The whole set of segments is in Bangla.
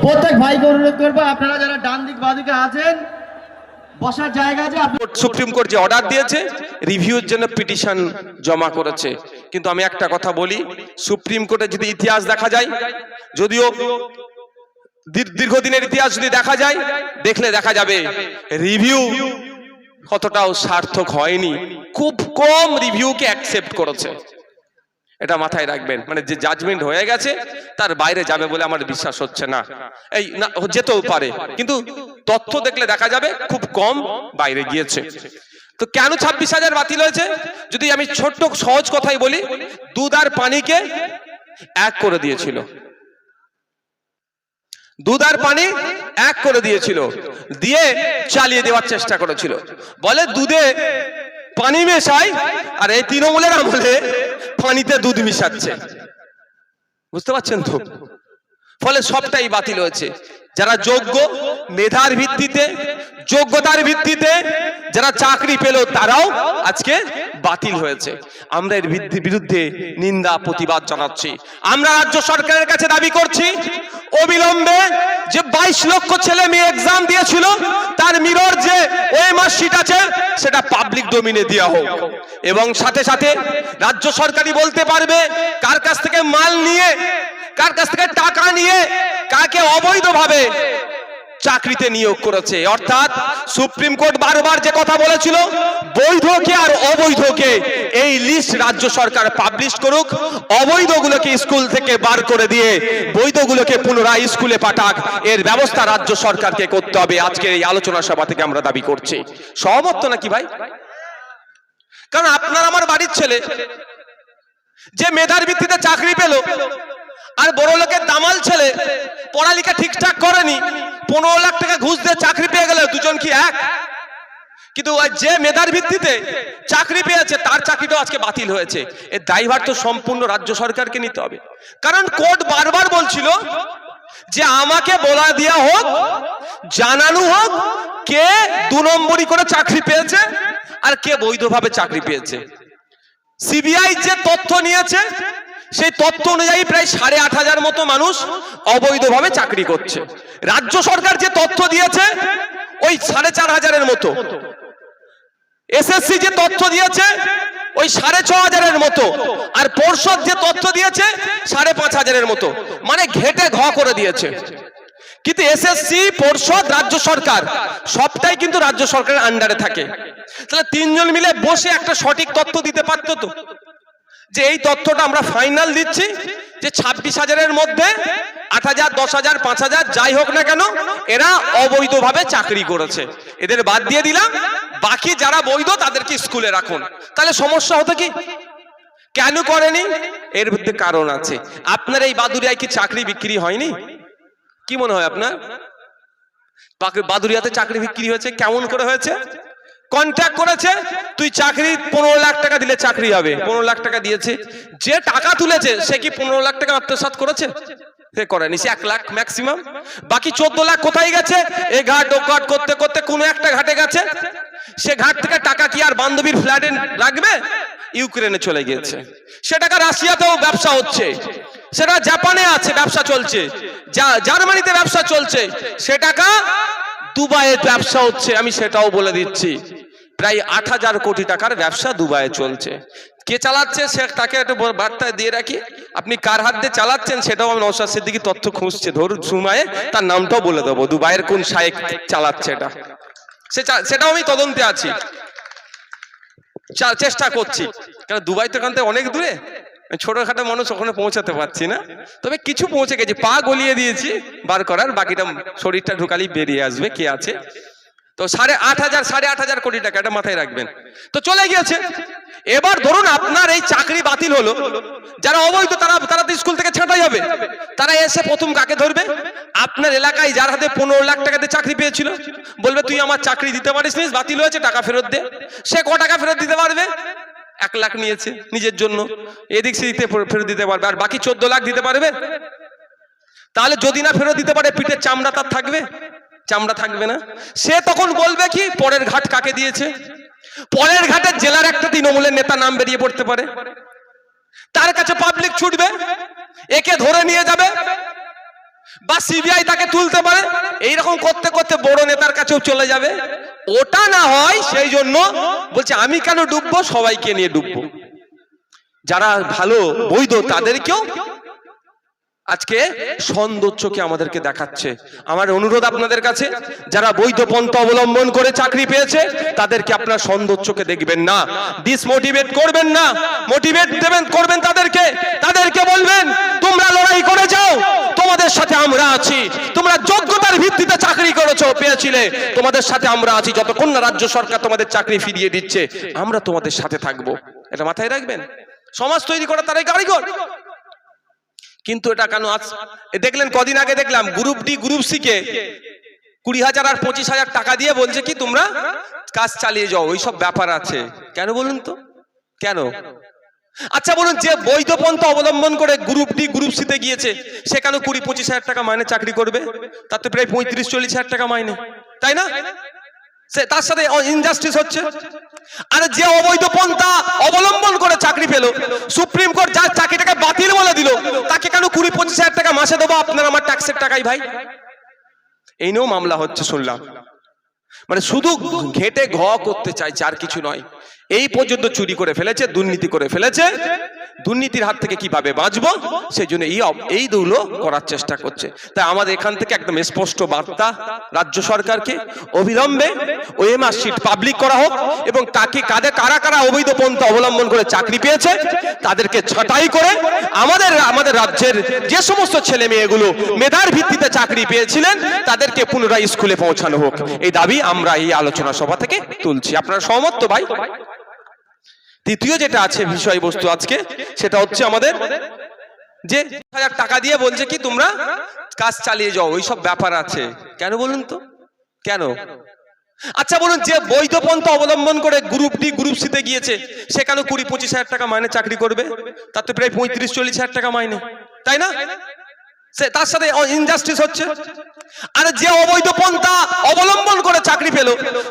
প্রত্যেক ভাইকে অনুরোধ করব, আপনারা যারা ডান দিক বাদিকে আছেন, বসার জায়গা আছে সুপ্রিম কোর্ট যে অর্ডার দিয়েছে, রিভিউর জন্য পিটিশন জমা করেছে। কিন্তু আমি একটা কথা বলি, সুপ্রিম কোর্টে যদি ইতিহাস দেখা যায়, যদিও দীর- দীর্ঘদিনের ইতিহাস যদি দেখা যায়, দেখলে দেখা যাবে, রিভিউ কতটাও সার্থক হয়নি। খুব কম রিভিউকে অ্যাকসেপ্ট করেছে। এটা মাথায় রাখবেন। মানে যে জাজমেন্ট হয়ে গেছে, তার বাইরে যাবে বলে আমার বিশ্বাস হচ্ছে না। এই না যেতেও পারে, কিন্তু তথ্য দেখলে দেখা যাবে খুব কম বাইরে গিয়েছে। তো কেন ছাব্বিশ হাজার বাতিল হয়েছে? যদি আমি ছোট্ট, সহজ কথাই বলি, দুধ আর পানিকে এক করে দিয়েছিল। দুধ আর পানি এক করে দিয়েছিল। দিয়ে চালিয়ে দেওয়ার চেষ্টা করেছিল। বলে দুধে পানি মেশাই আর এই তৃণমূলের আমলে পানিতে দুধ মিশাচ্ছে। বুঝতে পারছেন তো? ফলে সবটাই বাতিল হয়েছে। যারা যোগ্য, মেধার ভিত্তিতে, যোগ্যতার ভিত্তিতে যারা চাকরি পেল, তারাও আজকে বাতিল হয়েছে। আমরা এর বিরুদ্ধে- নিন্দা, প্রতিবাদ জানাচ্ছি। আমরা রাজ্য সরকারের কাছে দাবি করছি, অবিলম্বে যে বাইশ লক্ষ ছেলে মেয়ে এক্সাম দিয়েছিল, তার মিরর যে ওএমআর শিট আছে, সেটা পাবলিক ডোমিনে দেওয়া হোক। এবং সাথে সাথে রাজ্য সরকারই বলতে পারবে, কার কাছ থেকে মাল নিয়ে, কার কাছ থেকে টাকা নিয়ে, কাকে অবৈধভাবে চাকরিতে নিয়োগ করেছে। অর্থাৎ সুপ্রিম কোর্ট বারবার যে কথা বলেছিল, বৈধকে আর অবৈধকে এই লিস্ট রাজ্য সরকার পাবলিশ করুক, অবৈধগুলোকে স্কুল থেকে বার করে দিয়ে বৈধগুলোকে পুনরায় স্কুলে পাঠাক, এর ব্যবস্থা রাজ্য সরকারকে করতে হবে। আজকের এই আলোচনা সভা থেকে আমরা দাবি করছি। সহমত নাকি ভাই? কারণ আপনার আমার বাড়ির ছেলে, যে মেধার ভিত্তিতে চাকরি পেল, আর বড় লোকের দামাল ছেলে পড়ালেখা ঠিকঠাক করেনি পনেরো লাখ টাকা ঘুষ দিয়ে চাকরি পেয়ে গেল, দুজন কি এক? কিন্তু যে মেধার ভিত্তিতে চাকরি পেয়েছে, তার চাকরিটাও আজকে বাতিল হয়েছে। এর দায়ভার তো সম্পূর্ণ রাজ্য সরকারকে নিতে হবে। কারণ কোর্ট বারবার বলছিল যে আমাকে বলা দেওয়া হোক, জানানো হোক, কে দু নম্বরই করে চাকরি পেয়েছে আর কে বৈধভাবে চাকরি পেয়েছে। সিবিআই যে তথ্য নিয়েছে সেই তথ্য অনুযায়ী প্রায় সাড়ে আট হাজার মতো মানুষ অবৈধভাবে চাকরি করছে। রাজ্য সরকার যে তথ্য দিয়েছে, ওই সাড়ে চার হাজারের মতো। এসএসসি যে তথ্য দিয়েছে, ওই সাড়ে ছ হাজারের মতো। আর পর্ষদ যে তথ্য দিয়েছে, সাড়ে পাঁচ হাজারের মতো। মানে ঘেটে ঘ করে দিয়েছে। কিন্তু এসএসসি, পর্ষদ, রাজ্য সরকার, সবটাই কিন্তু রাজ্য সরকারের আন্ডারে থাকে। তাহলে তিনজন মিলে বসে একটা সঠিক তথ্য দিতে পারতো তো? যে এই তথ্যটা আমরা ফাইনাল দিচ্ছি, যে ছাব্বিশ হাজারের মধ্যে আট হাজার, দশ হাজার, পাঁচ হাজার, যাই হোক না কেন, এরা অবৈধভাবে চাকরি করেছে। এদের বাদ দিয়ে দিলাম, বাকি যারা বৈধ তাদেরকে স্কুলে রাখুন। তাহলে সমস্যা হতো কি? কেন করেনি? এর মধ্যে কারণ আছে। আপনার এই বাদুরিয়ায় কি চাকরি বিক্রি হয়নি? কি মনে হয় আপনার? বাদুরিয়াতে চাকরি বিক্রি হয়েছে, কেমন করে হয়েছে? কন্ট্যাক্ট করেছে, তুই চাকরি পনেরো লাখ টাকা দিলে চাকরি হবে। পনেরো লাখ টাকা দিয়েছে। যে টাকা তুলেছে, সে কি পনেরো লাখ টাকা আত্মসাৎ করেছে? সে করেনি, সে এক লাখ ম্যাক্সিমাম বাকি চোদ্দ লাখ কোথায় গেছে? এ ঘাট, ও ঘাট করতে করতে কোনো একটা ঘাটে গেছে। সে ঘাট থেকে টাকা কি আর বান্ধবীর ফ্ল্যাটে রাখবে ইউক্রেনে চলে গিয়েছে। সে টাকা রাশিয়াতেও ব্যবসা হচ্ছে। সেটা জাপানে আছে, ব্যবসা চলছে। জার্মানিতে ব্যবসা চলছে। সে টাকা দুবাইয়ে ব্যবসা হচ্ছে, আমি সেটাও বলে দিচ্ছি। প্রায় আট হাজার কোটি টাকার ব্যবসা দুবাইয়ে চলছে। কে চালাচ্ছে সে তাকে একটা বড় বার্তা দিয়ে রাখি। আপনি কার হাত দিয়ে চালাচ্ছেন সেটাও আমি নৌসাদ সিদ্দিকি তথ্য খুঁজছে। ধরুন সময়ে, তার নামটাও বলে দেবো, দুবাইয়ের কোন শায়েক চালাচ্ছে এটা। সে সেটাও আমি তদন্তে আছি। চেষ্টা করছি। কারণ দুবাই তো এখান থেকে অনেক দূরে? ছোটখাটো মানুষ, ওখানে পৌঁছাতে পারছি না। তবে কিছু পৌঁছে গেছি। পা গলিয়ে দিয়েছি বার করার, বাকিটা শরীরটা ঢুকালেই বেরিয়ে আসবে কে আছে। তো সাড়ে আট হাজার, সাড়ে আট হাজার কোটি টাকা এটা মাথায় রাখবেন। তো চলে গিয়েছে। এবার ধরুন আপনার এই চাকরি বাতিল হলো, যারা অবৈধ, তারা তারা স্কুল থেকে ছাঁটাই হবে। তারা এসে প্রথম কাকে ধরবে? আপনার এলাকায় যার হাতে পনেরো লাখ টাকাতে চাকরি পেয়েছিল, বলবে, তুই আমার চাকরি দিতে পারিস নিস বাতিল হয়েছে, টাকা ফেরত দে। সে ক টাকা ফেরত দিতে পারবে? এক লাখ নিয়েছে নিজের জন্য। এদিক সেদিক ফেরত দিতে পারবে। আর বাকি চোদ্দ লাখ দিতে পারবে? তাহলে যদি না ফেরত দিতে পারে, পিঠের চামড়া তার থাকবে? চামড়া থাকবে না। সে তখন বলবে কি, পরের ঘাট কাকে দিয়েছে? পরের ঘাটে জেলার একটা তৃণমূলের নেতা নাম বেরিয়ে পড়তে পারে। তার কাছে পাবলিক ছুটবে, একে ধরে নিয়ে যাবে, বা সিবিআই তাকে তুলতে পারে। এইরকম করতে করতে বড় নেতার কাছেও চলে যাবে। ওটা না হয় সেই জন্য বলছে, আমি কেন ডুববো? সবাইকে নিয়ে ডুববো। যারা ভালো বৈধ, তাদেরকেও আজকে সৌন্দর্যকে আমাদেরকে দেখাচ্ছে? আমার অনুরোধ আপনাদের কাছে, যারা বৈধ পন্থা অবলম্বন করে চাকরি পেয়েছে, তাদেরকে আপনার সৌন্দর্যকে দেখবেন না। ডিসমোটিভেট করবেন না মোটিভেট দেবেন, করবেন তাদেরকে। তাদেরকে বলবেন, তোমরা লড়াই করে যাও, তোমাদের সাথে আমরা আছি। তোমরা যোগ্যতার ভিত্তিতে চাকরি করেছ, পেয়েছিলে। তোমাদের সাথে আমরা আছি, যতক্ষণ না রাজ্য সরকার তোমাদের চাকরি ফিরিয়ে দিচ্ছে। আমরা তোমাদের সাথে থাকব। এটা মাথায় রাখবেন? সমাজ তৈরি করা তারাই কারিগর। কিন্তু এটা কেন আজ দেখলেন, কদিন আগে দেখলাম গ্রুপ ডি গ্রুপ সি কে কুড়ি হাজার আর পঁচিশ হাজার টাকা দিয়ে বলছে কি, তোমরা কাজ চালিয়ে যাও, ওইসব ব্যাপার আছে। কেন বলুন তো? কেন? আচ্ছা বলুন, যে বৈধ পন্থা অবলম্বন করে গ্রুপ ডি গ্রুপ সিতে গিয়েছে, সে কেন কুড়ি পঁচিশ হাজার টাকা মাইনে চাকরি করবে? তাতে প্রায় পঁয়ত্রিশ চল্লিশ হাজার টাকা মাইনে। তাই না? সে তার সাথে ইনজাস্টিস হচ্ছে। আর যে অবৈধ পন্থা অবলম্বন করে চাকরি পেল, সুপ্রিম কোর্ট যার চাকরিটাকে বাতিল বলে দিল, তাকে কেন কুড়ি পঁচিশ হাজার টাকা মাসে দেবো? আপনার আমার ট্যাক্সের টাকাই ভাই। এই নিয়েও মামলা হচ্ছে, শুনলাম। মানে শুধু ঘেটে ঘ করতে চাইছে, আর কিছু নয়। এই পর্যন্ত চুরি করে ফেলেছে, দুর্নীতি করে ফেলেছে। দুর্নীতির হাত থেকে কীভাবে বাঁচবো সেই জন্য এই এই দুগুলো করার চেষ্টা করছে। তাই আমাদের এখান থেকে একদম স্পষ্ট বার্তা রাজ্য সরকারকে, অবিলম্বে ওএমআর শিট পাবলিক করা হোক এবং তাকে কাদের, কারা কারা অবৈধ পন্থা অবলম্বন করে চাকরি পেয়েছে, তাদেরকে ছাঁটাই করে আমাদের আমাদের রাজ্যের যে সমস্ত ছেলে মেয়েগুলো মেধার ভিত্তিতে চাকরি পেয়েছিলেন, তাদেরকে পুনরায় স্কুলে পৌঁছানো হোক। এই দাবি আমরা এই আলোচনা সভা থেকে তুলছি। আপনারা সহমত তো ভাই? তৃতীয় যেটা আছে বিষয়বস্তু আজকে, সেটা হচ্ছে আমাদের যে হাজার টাকা দিয়ে বলছে কি, তোমরা কাজ চালিয়ে যাও, ওইসব ব্যাপার আছে। কেন বলুন তো? কেন? আচ্ছা বলুন, যে বৈধ পন্থা অবলম্বন করে গ্রুপ ডি গ্রুপ সিতে গিয়েছে, সে কেন কুড়ি পঁচিশ হাজার টাকা মাইনে চাকরি করবে? তার তো প্রায় পঁয়ত্রিশ চল্লিশ হাজার টাকা মাইনে। তাই না? সে তার সাথে ইনজাস্টিস হচ্ছে। আর যে অবৈধ পন্থা অবলম্বন করে চাকরি পেল,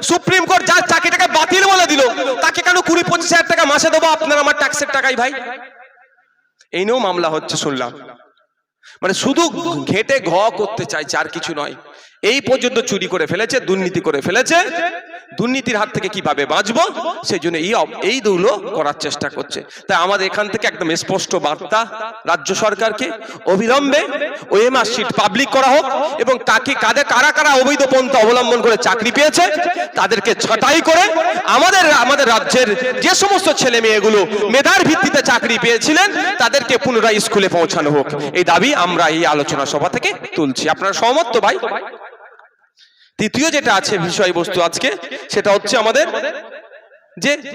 সুপ্রিম কোর্ট যার চাকরিটাকে বাতিল বলে দিল তাকে কেন কুড়ি পঁচিশ হাজার টাকা মাসে দেবো, আপনার আমার ট্যাক্সের টাকাই ভাই। এই নিয়েও মামলা হচ্ছে, শুনলাম। মানে শুধু ঘেটে ঘ করতে চাইছে, আর কিছু নয়। এই পর্যন্ত চুরি করে ফেলেছে, দুর্নীতি করে ফেলেছে। দুর্নীতির হাত থেকে কীভাবে বাঁচবো? সেই জন্য এই এই দুগুলো করার চেষ্টা করছে। তাই আমাদের এখান থেকে একদম স্পষ্ট বার্তা রাজ্য সরকারকে, অবিলম্বে ওএমআর শিট পাবলিক করা হোক এবং তাকে কাদের কারা কারা অবৈধ পন্থা অবলম্বন করে চাকরি পেয়েছে, তাদেরকে ছাঁটাই করে আমাদের আমাদের রাজ্যের যে সমস্ত ছেলে মেয়েগুলো মেধার ভিত্তিতে চাকরি পেয়েছিলেন, তাদেরকে পুনরায় স্কুলে পৌঁছানো হোক। এই দাবি আমরা এই আলোচনা সভা থেকে তুলছি। আপনারা সহমত তো ভাই? তৃতীয় যেটা আছে বিষয়বস্তু আজকে সেটা হচ্ছে আমাদের যে